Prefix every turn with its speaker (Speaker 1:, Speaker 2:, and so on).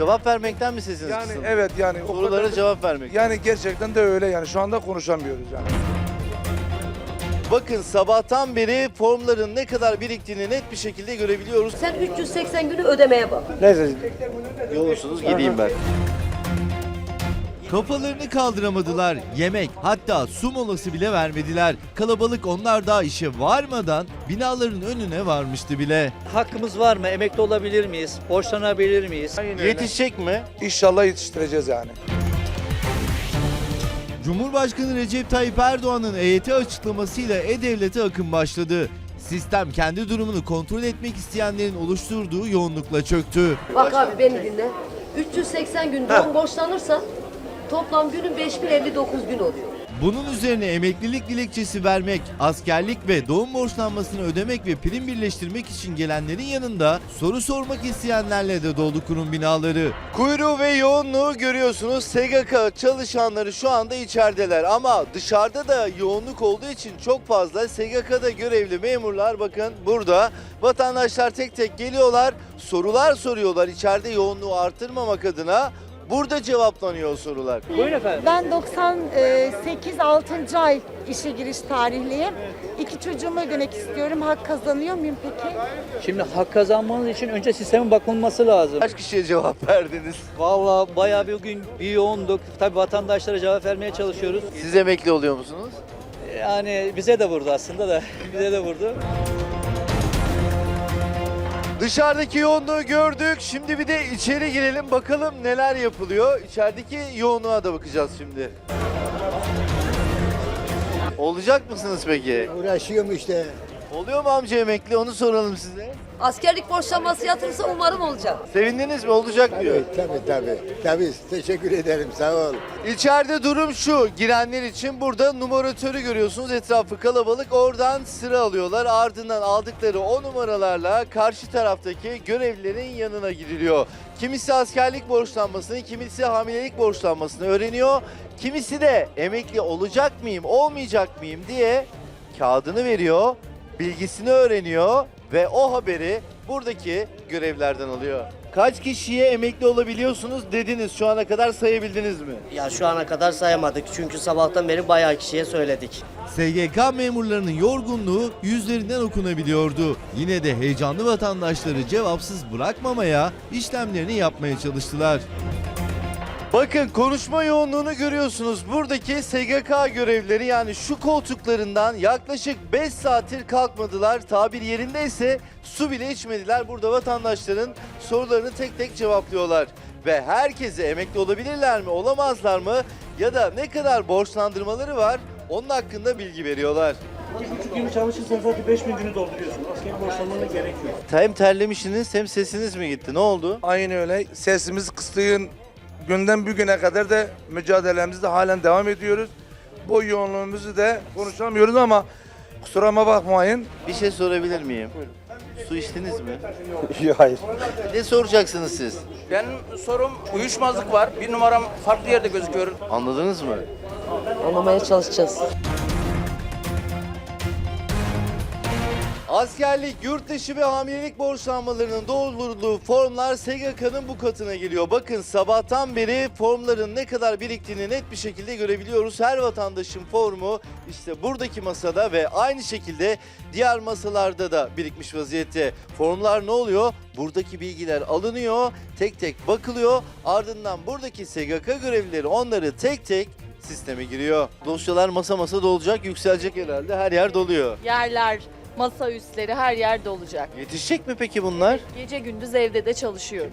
Speaker 1: Cevap vermekten mi sesiniz
Speaker 2: Yani
Speaker 1: kısıldı?
Speaker 2: evet yani o
Speaker 1: Sorulara
Speaker 2: kadar-
Speaker 1: cevap vermek.
Speaker 2: yani gerçekten de öyle yani şu anda konuşamıyoruz yani.
Speaker 1: Bakın sabahtan beri formların ne kadar biriktiğini net bir şekilde görebiliyoruz.
Speaker 3: Sen 380 günü ödemeye bak.
Speaker 1: Yolsunuz gideyim ben.
Speaker 4: Kafalarını kaldıramadılar. Yemek hatta su molası bile vermediler. Kalabalık onlar daha işe varmadan binaların önüne varmıştı bile.
Speaker 5: Hakkımız var mı? Emekli olabilir miyiz? Borçlanabilir miyiz?
Speaker 1: Yetişecek mi?
Speaker 2: İnşallah yetiştireceğiz yani.
Speaker 4: Cumhurbaşkanı Recep Tayyip Erdoğan'ın EYT açıklamasıyla E-Devlet'e akım başladı. Sistem kendi durumunu kontrol etmek isteyenlerin oluşturduğu yoğunlukla çöktü.
Speaker 3: Bak abi beni dinle. 380 gün doğum borçlanırsa toplam günün 5059 gün oluyor.
Speaker 4: Bunun üzerine emeklilik dilekçesi vermek, askerlik ve doğum borçlanmasını ödemek ve prim birleştirmek için gelenlerin yanında soru sormak isteyenlerle de doldu kurum binaları.
Speaker 1: Kuyruğu ve yoğunluğu görüyorsunuz. SGK çalışanları şu anda içerideler ama dışarıda da yoğunluk olduğu için çok fazla SGK'da görevli memurlar bakın burada. Vatandaşlar tek tek geliyorlar, sorular soruyorlar içeride yoğunluğu artırmamak adına. Burada cevaplanıyor o sorular.
Speaker 5: Buyurun efendim.
Speaker 6: Ben 98 6. ay işe giriş tarihliyim. İki çocuğumu ödemek istiyorum. Hak kazanıyor muyum peki?
Speaker 5: Şimdi hak kazanmanız için önce sistemin bakılması lazım.
Speaker 1: Kaç kişiye cevap verdiniz?
Speaker 5: Vallahi bayağı bir gün bir yoğunduk. Tabii vatandaşlara cevap vermeye çalışıyoruz.
Speaker 1: Siz emekli oluyor musunuz?
Speaker 5: Yani bize de vurdu aslında da. bize de vurdu.
Speaker 1: Dışarıdaki yoğunluğu gördük. Şimdi bir de içeri girelim bakalım neler yapılıyor. İçerideki yoğunluğa da bakacağız şimdi. Olacak mısınız peki?
Speaker 7: Uğraşıyorum işte.
Speaker 1: Oluyor mu amca emekli onu soralım size.
Speaker 3: Askerlik borçlanması yatırırsa umarım olacak.
Speaker 1: Sevindiniz mi? Olacak diyor.
Speaker 7: Tabii tabii tabii. Tabii teşekkür ederim sağ ol.
Speaker 1: İçeride durum şu. Girenler için burada numaratörü görüyorsunuz. Etrafı kalabalık. Oradan sıra alıyorlar. Ardından aldıkları o numaralarla karşı taraftaki görevlilerin yanına gidiliyor. Kimisi askerlik borçlanmasını, kimisi hamilelik borçlanmasını öğreniyor. Kimisi de emekli olacak mıyım, olmayacak mıyım diye kağıdını veriyor, bilgisini öğreniyor ve o haberi buradaki görevlerden alıyor. Kaç kişiye emekli olabiliyorsunuz dediniz şu ana kadar sayabildiniz mi?
Speaker 8: Ya şu ana kadar sayamadık çünkü sabahtan beri bayağı kişiye söyledik.
Speaker 4: SGK memurlarının yorgunluğu yüzlerinden okunabiliyordu. Yine de heyecanlı vatandaşları cevapsız bırakmamaya, işlemlerini yapmaya çalıştılar.
Speaker 1: Bakın konuşma yoğunluğunu görüyorsunuz. Buradaki SGK görevlileri yani şu koltuklarından yaklaşık 5 saattir kalkmadılar. Tabir yerindeyse su bile içmediler. Burada vatandaşların sorularını tek tek cevaplıyorlar. Ve herkese emekli olabilirler mi, olamazlar mı ya da ne kadar borçlandırmaları var onun hakkında bilgi veriyorlar.
Speaker 9: buçuk yıl çalışırsan zaten 5000 günü dolduruyorsun. Askeri borçlanmana gerek yok.
Speaker 1: Hem terlemişsiniz hem sesiniz mi gitti? Ne oldu?
Speaker 2: Aynı öyle sesimiz kıstığın günden bugüne kadar da mücadelemizde halen devam ediyoruz. Bu yoğunluğumuzu da konuşamıyoruz ama kusuruma bakmayın.
Speaker 1: Bir şey sorabilir miyim? Su içtiniz mi?
Speaker 7: Yok hayır.
Speaker 1: Ne soracaksınız siz?
Speaker 10: Benim sorum uyuşmazlık var. Bir numaram farklı yerde gözüküyor.
Speaker 1: Anladınız mı?
Speaker 3: Anlamaya çalışacağız.
Speaker 1: Askerlik, yurt dışı ve hamilelik borçlanmalarının doldurduğu formlar SGK'nın bu katına geliyor. Bakın sabahtan beri formların ne kadar biriktiğini net bir şekilde görebiliyoruz. Her vatandaşın formu işte buradaki masada ve aynı şekilde diğer masalarda da birikmiş vaziyette. Formlar ne oluyor? Buradaki bilgiler alınıyor, tek tek bakılıyor. Ardından buradaki SGK görevlileri onları tek tek sisteme giriyor. Dosyalar masa masa dolacak, yükselecek herhalde. Her yer doluyor.
Speaker 11: Yerler, masa üstleri her yerde olacak.
Speaker 1: Yetişecek mi peki bunlar?
Speaker 11: Gece gündüz evde de çalışıyorum.